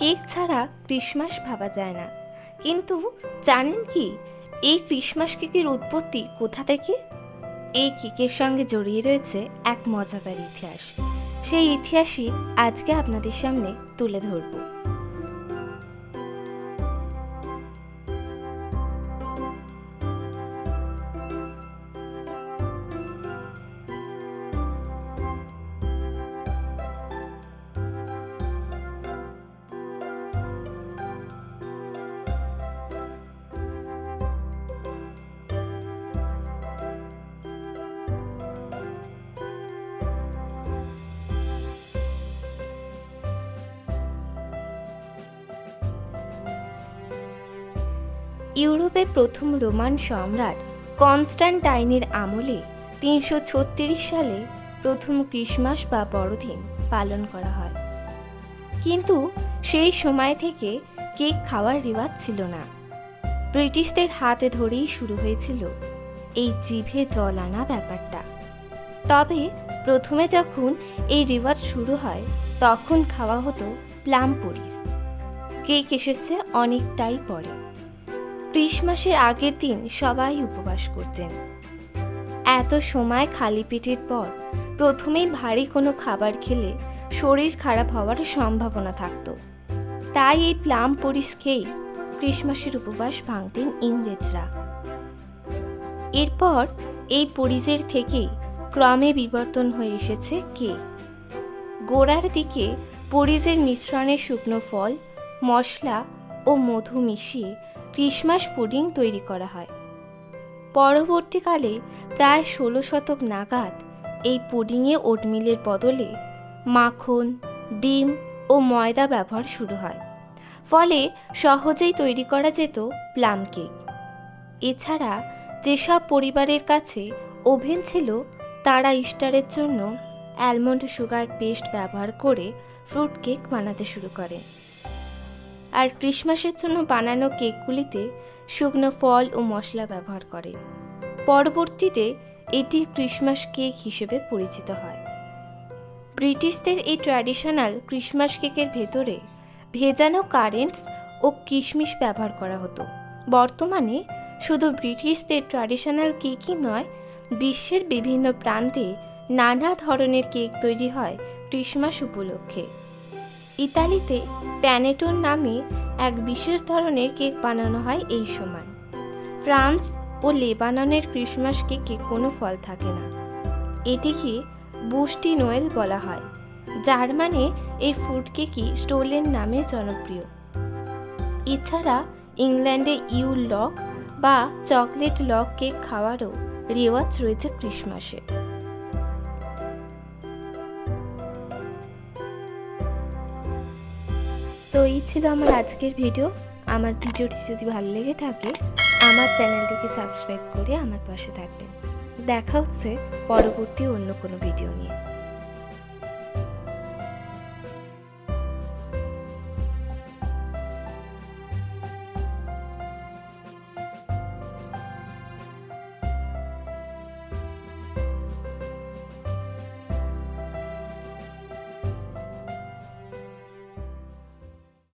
Cake ছাড়া Christmas ভাবা যায় না। কিন্তু জানেন কি, এই ক্রিসমাস কেকের উৎপত্তি কোথা থেকে? এই কেকের সঙ্গে জড়িয়ে রয়েছে এক মজাদার ইতিহাস। সেই ইতিহাসই আজকে আপনাদের সামনে তুলে ধরব। ইউরোপের প্রথম রোমান সম্রাট কনস্ট্যান্টাইনের আমলে তিনশো ছত্রিশ সালে প্রথম ক্রিসমাস বা বড়দিন পালন করা হয়। কিন্তু সেই সময় থেকে কেক খাওয়ার রেওয়াজ ছিল না। ব্রিটিশদের হাতে ধরেই শুরু হয়েছিল এই জিভে জল আনা ব্যাপারটা। তবে প্রথমে যখন এই রেওয়াজ শুরু হয়, তখন খাওয়া হতো প্লাম পরিস। কেক এসেছে অনেকটাই পরে। ক্রিসমাসের আগের দিন সবাই উপবাস করতেন। এত সময় খালি পেটের পর প্রথমেই ভারী কোনো খাবার খেলে শরীর খারাপ হওয়ার সম্ভাবনা থাকতো। তাই এই প্লাম পরিস খেয়েই ক্রিসমাসের উপবাস ভাঙতেন ইংরেজরা। এরপর এই পরিজের থেকেই ক্রমে বিবর্তন হয়ে এসেছে কেক গোড়ার দিকে পরিজের মিশ্রণে শুকনো ফল, মশলা ও মধু মিশিয়ে ক্রিসমাস পুডিং তৈরি করা হয়। পরবর্তীকালে প্রায় ষোলো শতক নাগাদ এই পুডিংয়ে ওটমিলের বদলে মাখন, ডিম ও ময়দা ব্যবহার শুরু হয়। ফলে সহজেই তৈরি করা যেত প্লাম কেক। এছাড়া যেসব পরিবারের কাছে ওভেন ছিল, তারা ইস্টারের জন্য অ্যালমন্ড সুগার পেস্ট ব্যবহার করে ফ্রুট কেক বানাতে শুরু করে। আর ক্রিসমাসের জন্য বানানো কেকগুলিতে শুকনো ফল ও মশলা ব্যবহার করে। পরবর্তীতে এটি ক্রিসমাস কেক হিসেবে পরিচিত হয়। ব্রিটিশদের এই ট্র্যাডিশনাল ক্রিসমাস কেকের ভেতরে ভেজানো কারেন্টস ও কিশমিশ ব্যবহার করা হতো। বর্তমানে শুধু ব্রিটিশদের ট্র্যাডিশনাল কেকই নয়, বিশ্বের বিভিন্ন প্রান্তে নানা ধরনের কেক তৈরি হয় ক্রিসমাস উপলক্ষে। ইতালিতে প্যানেটোন নামে এক বিশেষ ধরনের কেক বানানো হয় এই সময়। ফ্রান্স ও লেবাননের ক্রিসমাস কেকে কোনো ফল থাকে না। এটিকে বুস্টি নোয়েল বলা হয়, যার মানে এই ফুড কেকই স্টোলেন নামে জনপ্রিয়। এছাড়া ইংল্যান্ডে ইউ লক বা চকলেট লক কেক খাওয়ারও রেওয়াজ রয়েছে ক্রিসমাসে। তো এই ছিল আমার আজকের ভিডিও। আমার ভিডিওটি যদি ভালো লেগে থাকে, আমার চ্যানেলটিকে সাবস্ক্রাইব করে আমার পাশে থাকবেন। দেখা হচ্ছে পরবর্তী অন্য কোনো ভিডিও নিয়ে।